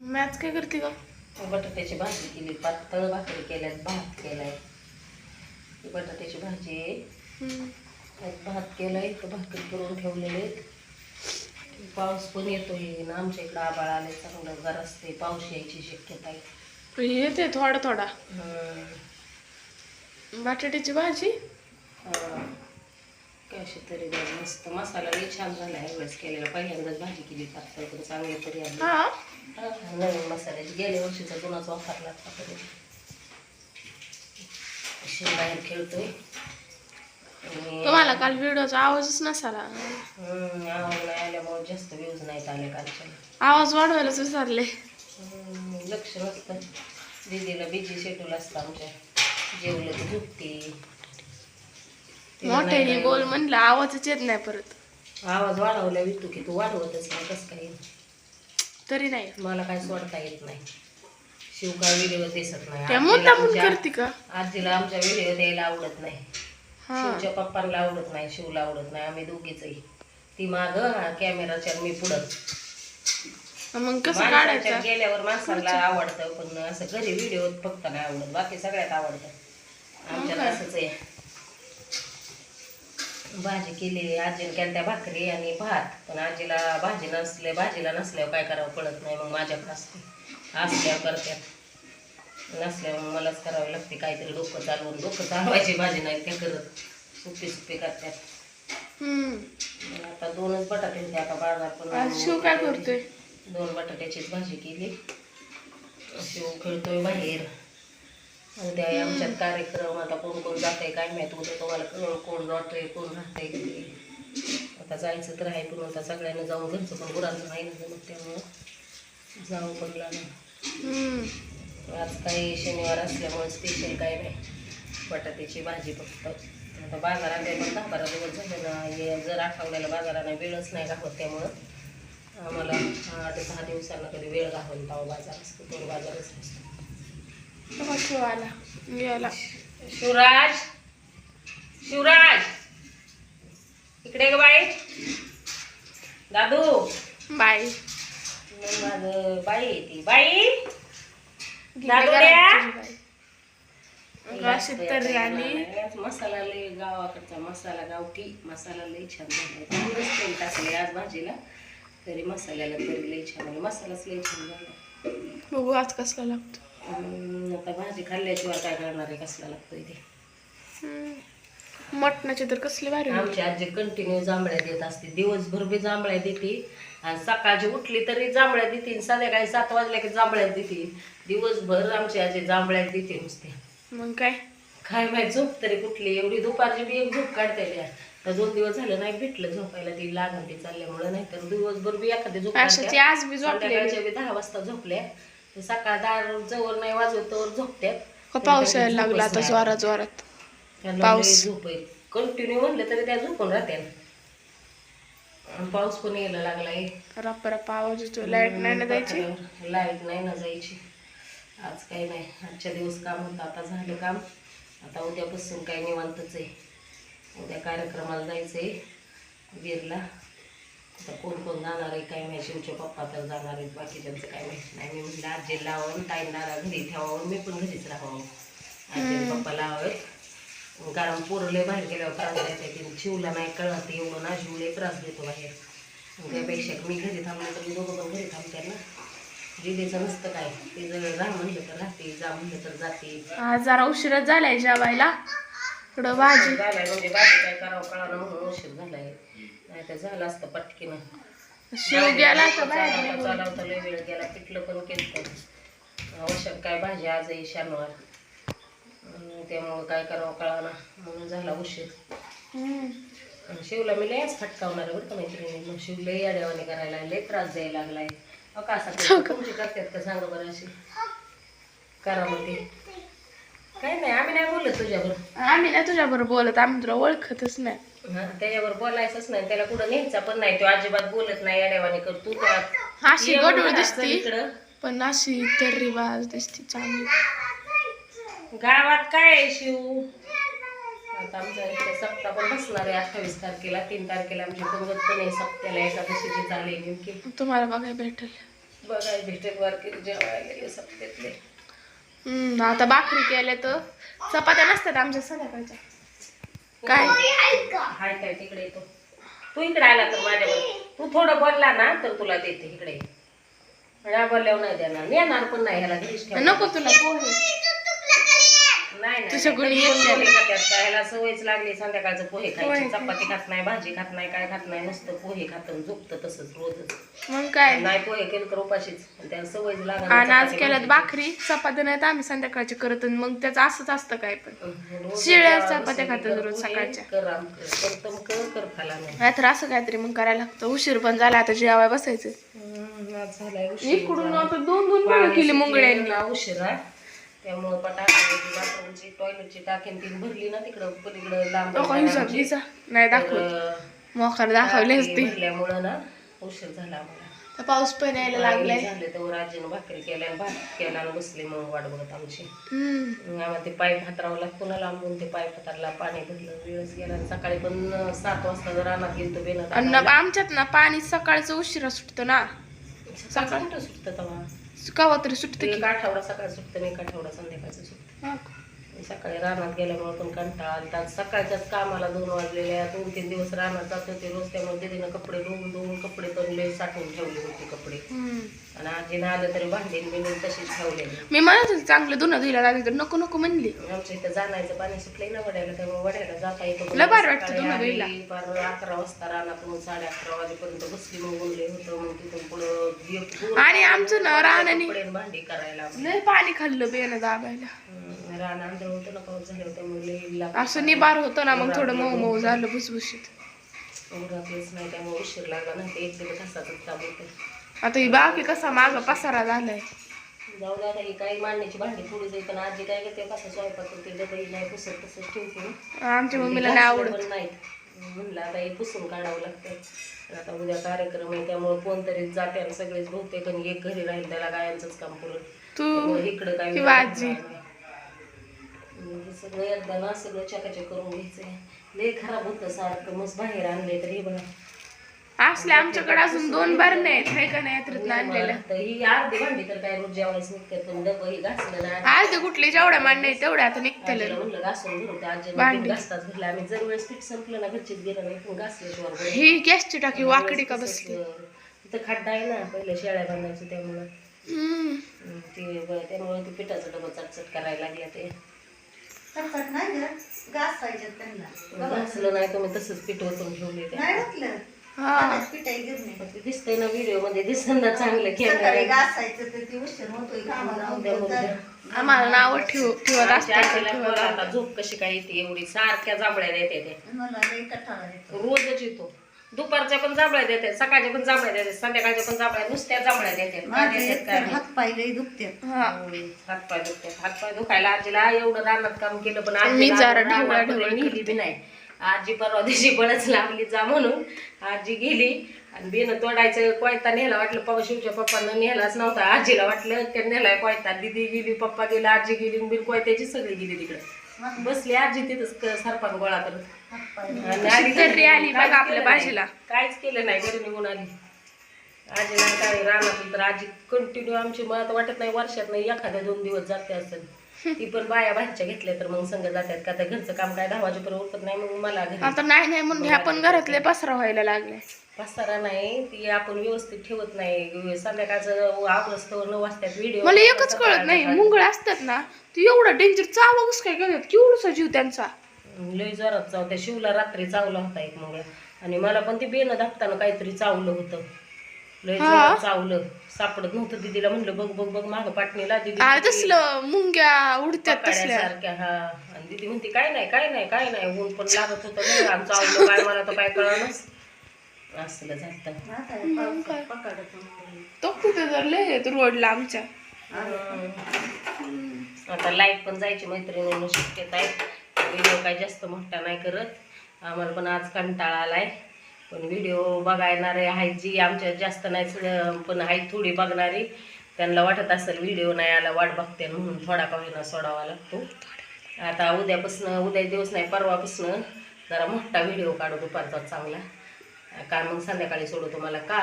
Match काय करते का? बटाट्याची भाजी केली पातळ भाकरी केल्यात भात केलाय. बटाट्याची भाजी आहे. भात केलाय तर भाकरी करून ठेवलेले पाऊस पण येतोय ना आमच्या इकडं आबाळ आले चांगलं गरजते पाऊस यायची शक्यता आहे. येते थोडा थोडा. बटाट्याची भाजी? कशी तरी मस्त मसाला लई छान झाला आहे वेळेस केलेला. पहिल्यांदाच भाजी केली पातळ पण चांगली तरी आली. नवीन मसाल्याची गेल्या वर्षीचा जुनाच वापरला आतापर्यंत शिव बाहेर खेळतोय. तुम्हाला काल व्हिडिओचा आवाजच नसाला. आवाज नाही आल्यामुळे जास्त व्ह्यूज नाहीत आले कालच्या. आवाज वाढवायलाच विसरले. लक्ष नसतं. दीदीला बिजी शेड्यूल असतं आमच्या. जेवलं की झुकते मोठ्याने काय- बोल म्हणलं आवाजच येत नाही परत. आवाज वाढवला विकतो की तू वाढवतच नाही कसं काही तरी नाही. मला काय सोडता येत नाही. शिव काय व्हिडिओ दिसत नाही. त्या आजीला म्हणून आमच्या- करते का? आजीला आमच्या व्हिडिओ द्यायला आवडत नाही. हा. शिवच्या पप्पांना आवडत नाही शिवला आवडत नाही. आम्ही दोघीचही ती माग कॅमेराच्या मी पुढं. मग कसं माणसाच्या काढायचं? गेल्यावर माणसाला आवडतं पण असं घरी व्हिडिओ फक्त नाही आवडत. बाकी सगळ्यात आवडतं. आमच्यात काय? असंच आहे. भाजी केली आजीने केल्या त्या भाकरी आणि भात. पण आजीला भाजी नसले भाजीला नसल्यावर काय करावं कळत नाही मग माझ्याकडे असते. असल्यावर करतात नसल्यावर मग मलाच करावी लागते काहीतरी डोकं चालवून. डोकं चालवायची भाजी नाही ते करत. सुप्पी सुप्पी करतात आता दोनच बटाटे होते आता बाजार पण शिव काय करतोय? दोन बटाट्याचीच भाजी केली. शिव खेळतोय बाहेर. उद्या आहे आमच्यात कार्यक्रम आता कोण कोण जाते काय माहीत उद्या तुम्हाला कळ कोण राहतंय कोण राहतंय किती आता जायचं तर आहे पण आता सगळ्यांना जाऊन घरचं पण गुरांचं नाही ना मग त्यामुळं जाऊ पण लागलं. हम्म. आज काही शनिवार असल्यामुळे स्पेशल काही नाही. बटाट्याची भाजी फक्त. आता बाजारात आहे पण दहा बारा दिवस झाले ना हे जर आठवड्याला बाजाराला वेळच नाही राहत त्यामुळं आम्हाला आठ दहा दिवसांना कधी वेळ घालून तेव्हा बाजार असतो तो बाजारच नसतो. शिव आला शिवराज. शिवराज. इकडे ग बाई. दादू. मग माझं बाई ती. बाई. दादू तरी मसाला लय गावाकडचा मसाला गावठी. मसाला लय छान झाला टाकले आज भाजीला. तरी मसाल्याला तरी लय छान मसालाच लय छान झाला बघू आज कसला लागतो. आता भाजी खाल्ल्याशिवाय काय करणार आहे? कसला लागतोय ते? हम्म. मटणाचे तर कसले भारी आमची आजी कंटिन्यू जांभळ्या देत असते. दिवसभर बी जांभळ्या देते. आणि सकाळची उठली तरी जांभळ्या देते संध्याकाळी सात वाजल्या की जांभळ्या देते. दिवसभर आमची आजी जांभळ्या देते नुसते. मग काय? काय माहीत झोप तरी कुठली. एवढी दुपारची बी एक झोप काढता तर दोन दिवस झालं नाही भेटलं झोपायला. ती लागण ती चालल्यामुळं नाही. तर दिवसभर बी एखादी झोप. आज बी बी दहा वाजता झोपल्या. सकाळ दार जवळ नाही वाजवतोवर झोपत्यात. का पाऊस यायला लागला आता जोरात जोरात. त्यांना पाऊस. झोप कंटिन्यू म्हणलं तरी त्या झोपून राहत्या आणि पाऊस पण यायला लागलाय. रप्प रप्प आवाज येतो लाइट नाही ना जायची? लाइट नाही ना जायची. आज काही नाही. आजच्या दिवस काम होतं आता झालं काम. आता उद्यापासून काही निवांतच आहे. उद्या कार्यक्रमाला जायचं आहे वीरला आता कोण कोण जाणार आहे काय माहिती शिवचे पप्पा तर जाणार आहेत बाकीच्यांचं काय माहिती नाही. मी म्हटलं आजी लावून ताईंना घरी ठेवावं मी पण घरीच राहावं. आजी पप्पा लावावेत कारण पोरले बाहेर गेल्यावर त्रास द्यायचा शिवला नाही कळत एवढं ना शिवले त्रास देतो बाहेर. त्यापेक्षा मी घरी थांबले तर मी दोघं पण घरी थांबते ना. दिदीचं नसतं काय. ते जर राह म्हणलं तर राहते जा म्हणलं तर जाते. आज जरा उशिराच झालाय जेवायला. इकडं भाजी. झालाय म्हणजे बाकी काय करावं कळालं म्हणून उशीर झालाय. नाही तर झालं असतं पटकीनं. शिव गेला तर बाहेर. चालवता चालवता लय वेळ गेला पिठलं पण केलं आवश्यक काय भाजी आज आहे शनिवार. त्यामुळं काय करावं कळाना. म्हणून झाला उशीर हम्म. आणि शिवला मी लयच फटकावणार बरं का मैत्रिणी मग शिव लय अडवणी करायला लय त्रास द्यायला लागलाय. अहो का असा करतो? तुमची करतात का? सांगा बरं अशी. करा मग ते. काय नाही आम्ही नाही बोलत तुझ्यावर आम्ही नाही तुझ्या बरोबर बोलत आम्ही तुला ओळखतच नाही. हा त्याच्यावर बोलायचंच नाही त्याला कुठं न्यायचा पण नाही तो अजिबात बोलत नाही अडवाणी कर तू अशी ये गडूळ दिसती. इकडं. पण अशी तर्री बाज दिसती चांगली. गावात काय आहे शिव? आता आमच्या इथे सप्ताह पण बसणार आहे अठ्ठावीस तारखेला तीन तारखेला आमची पंगत पण आहे सप्त्याला एकादशीची चालली नेमकी. तुम्हाला बघायला भेटेल. बघाय भेटेल वारकरी जेवायला गेले सप्त्यातले हम्म, आता भाकरी केल्या तर चपात्या नसतात आमच्या संध्याकाळच्या. काय? हाय काय तिकडे येतो तू. इकडे आला तर माझ्यावर. तू थोडं बोलला ना तर तुला देते इकडे. ये. बोलल्यावर नाही देणार. येणार पण नाही ह्याला. नको तुला. पोहे नाही तुझ्या गुणी? ह्याला सवयच लागली संध्याकाळचं पोहे खायची. चपाती खात नाही भाजी खात नाही काय खात नाही नुसतं पोहे खात झोपतं तसंच रोजच. मग काय? नाही पोहे केलं तर उपाशीच. त्याला सवयच आणि आज चपाती केल्यात. भाकरी चपात्या नाही तर आम्ही संध्याकाळची करत आणि मग त्याचं असंच असतं काय पण. रोज शिळ्या चपात्या खातात कर रोज पोहे, सकाळच्या. कर आम कर करतम कर कर खाला नाही नाहीतर असं काहीतरी मग करायला लागतं. उशीर पण झाला आता जेवाय बसायचं. हम्म, आज झालाय उशीर. इकडून आता दोन दोन मुलं केली मुंगड्यांनी उशिरा त्यामुळं बाथरूमची टॉयलेटची टाकीन तीन भरली ना तिकडं पलीकडं लांब नाही दाखवले टाकी असते. भरल्यामुळं ना उशीर झाला आम्हाला. पाऊस पण यायला लागलाय. झाले तर आजीनं भाकरी केल्या भात केला आणि बसली मग वाट बघत आमची. आम्हाला ते पाईप हातरावं लागतो. ना लांबून ते पाईप हातारला पाणी भरलं वेळच गेला सकाळी पण सात वाजता जर रानात गेलतो बेनात आमच्यात ना पाणी सकाळचं उशिरा सुटतं ना. सकाळ सुटतं तेव्हा कवा तरी सुटतं की एक आठवडा सकाळ सुटतं आणि एक आठवडा संध्याकाळचं सुटतं हा. सकाळी रानात गेल्यामुळे पण कंटाळा आलता. सकाळच्याच कामाला दोन वाजलेल्या दोन तीन दिवस रानात जात होते. रोज त्यामुळे दीदीनं कपडे धुवून धुवून कपडे तनले साठवून ठेवले होते कपडे. आणि आजीनं आलं तरी भांडी बिंडी तशीच ठेवलेली. मी म्हणत होते चांगलं धुणं धुयला लागली तर नको नको म्हणली. आमच्या इथं जाण्याचं पाणी सुटलंय ना वड्याला त्यामुळे वड्याला जाता येतं लय भारी वाटतं धुणं धुयला. अकरा वाजता रानातून साडे अकरा वाजेपर्यंत बसली मग बोलले होतं. मग तिथून पुढं आणि आमचं ना रानाने भांडी करायला लय पाणी खाल्लं बेन दाबायला. हम्म, रान आंधळ होतं ना पाऊस झालं त्यामुळे असं निबार होतं ना मग थोडं मऊ मऊ झालं भुसभुशीत. उरकलंच नाही त्यामुळे उशीर लागला नाही ते एक काम होतं आता ही बाकी कसा माग पसारा झालाय. जाऊ द्या आता ही काही मांडण्याची भांडी थोडी जाईल पण आजी काय करते कसं स्वयंपाक करते डबई नाही पुसत तसंच ठेवते. आमच्या मम्मीला नाही आवडत. पण नाहीत. म्हणलं आता हे पुसून काढावं लागतं. आता उद्या कार्यक्रम आहे त्यामुळे कोणतरी जाते आणि सगळेच बहुतेक आणि एक घरी राहील त्याला गायांचंच काम करून तू त्यामुळे इकडं काय किंवा आजी. हे सगळं एकदा ना सगळं चकाचक करून घ्यायचंय. लय खराब होतं सारखं मस्त बाहेर आणले तर हे बघा. असले आमच्याकडे अजून दोन बार नाही आहे का नाही ही अर्धी भांडी तर काय रोज जेवायच निघते पण डबं ही घासलं ना. आज ते कुठले जेवढ्या मांड नाही तेवढ्या आता निघतेले. म्हणलं घासून घासताच घरला आम्ही जर वेळेस पीठ संपलं ना घरचीच गेलं नाही पण. ही गॅसची टाकी वाकडी का बसली? तिथं खड्डा आहे ना पहिलं शेळ्या बांधायचं त्यामुळं. ते त्यामुळे ते पिठाचं डबं चटचट करायला लागल्या ते. सरपट नाही ग घासायचे त्यांना. घासलं नाही तुम्ही तसंच पीठ ओतून ठेवले ते नाही हा. पिठाई दिसतंय ना व्हिडिओमध्ये दिसताना चांगलं सकाळी कॅमेरा घासायचं तर ती उशीर होतोय कामाला तर. आम्हाला नाव ठेव ठेवत आमच्या असतात झोप कशी काय येते एवढी? सारख्या जांभळ्या देते ते. मला लई कठाळा येतो रोजच येतो. दुपारच्या पण जांभळ्या देते सकाळच्या पण जांभळ्या देते संध्याकाळच्या पण जांभळ्या नुसत्या जांभळ्या देते काय माझे देतात काय तर माहीत. हात पाय लई दुखतात हा हातपाय दुखतात हातपाय दुखायला आजीला एवढं रानात काम केलं पण मी आजीला जरा रानात ढवळा मध्ये ढवळ नेली बी नाही. आजी परवा दिवशी बळच लावली जा म्हणून आजी गेली आणि बेन तोडायचं कोयता नेला वाटलं पप्पा शिवच्या पप्पांना नेलाच नव्हता. आजीला वाटलं त्या नेलाय कोयता. दिदी गेली पप्पा गेला आजी गेली बिन कोयत्याची सगळी गेली तिकडे. बसली आजी तिथंच सरपण गोळा करत. आणि आली तरी आली काहीच बघा आपल्या. बाजीला. काहीच केलं नाही घरी निघून आली. आजी नाही काय रानातून तर आजी कंटिन्यू आमची मला तर वाटत नाही वर्षात नाही एखाद्या दोन दिवस जाते असेल. ती पण बाया बाहेरच्या घेतल्या तर मग संग जातात का? तर घरचं काम काय? दहा वाजेपर्यंत उरकत नाही मग मला घरी आता नाही नाही म्हणून ह्या पण घरातले पसरा व्हायला लागले. पसारा नाही ती आपण व्यवस्थित ठेवत नाही. संध्याकाळचं आवडत नऊ वाजतात व्हिडिओ मला एकच कळत नाही मुंगळ असतात ना ती एवढा डेंजर चावा कस काय करतात केवढसा जीव त्यांचा? लय जोरात चाव त्या शिवला रात्री चावला होता एक मग आणि मला पण ते बेनं दाबताना काहीतरी चावलं होतं. लय हा? जोरात चावलं. सापडत नव्हतं दिदीला. म्हणलं बघ बघ बघ मागं पाटणीला दिदी तसलं मुंग्या उडत्यात तसल्या. सारख्या हा. आणि दिदी म्हणते काय नाही काय नाही काय नाही. ऊन पण लागत होतं लय आणि चावलं काय मला तर काय कळणच असलं झालं पावसात पकडत तो कुठे रोडला आमच्या. आता लाइट पण जायची मैत्रिणीनं शक्यता आहे. व्हिडिओ काय जास्त मोठा नाही करत. आम्हाला पण आज कंटाळा आलाय. पण व्हिडिओ बघायणारे आहेत जी आमच्या जास्त नाही पण आहेत थोडी बघणारी. त्यांना वाटत असेल व्हिडिओ नाही आला वाट बघते म्हणून थोडा का होईना सोडावा लागतो. आता उद्यापासून उद्या दिवस नाही परवापासून जरा मोठा व्हिडिओ काढू दुपारचा चांगला. का मग संध्याकाळी सोडू तुम्हाला का?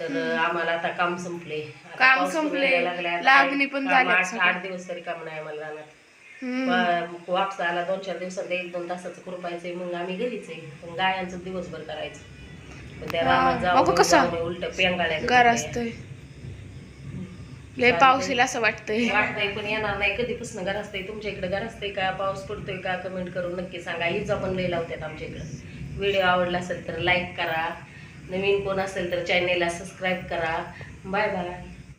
तर आम्हाला आता काम संपले. काम संपले, झाल्यात आठ दिवस तरी काम नाही आम्हाला राहणार. वापस आला दोन चार दिवसात एक दोन तासाचं खुरपायचंय मग आम्ही घरीच आहे. पण गायांचं दिवसभर करायचं. पण त्या जाऊन उलट पेंगाळ्या लय पाऊस येईल असं वाटतंय. वाटतंय पण येणार नाही. कधीपासून घर असतंय? तुमच्या इकडे घर असतंय का? पाऊस पडतोय का? कमेंट करून नक्की सांगा. हीच आपण लय लावतात आमच्या इकडं. व्हिडिओ आवडला असेल तर लाईक करा. नवीन कोण असेल तर चॅनेलला सबस्क्राईब करा. Bye bye.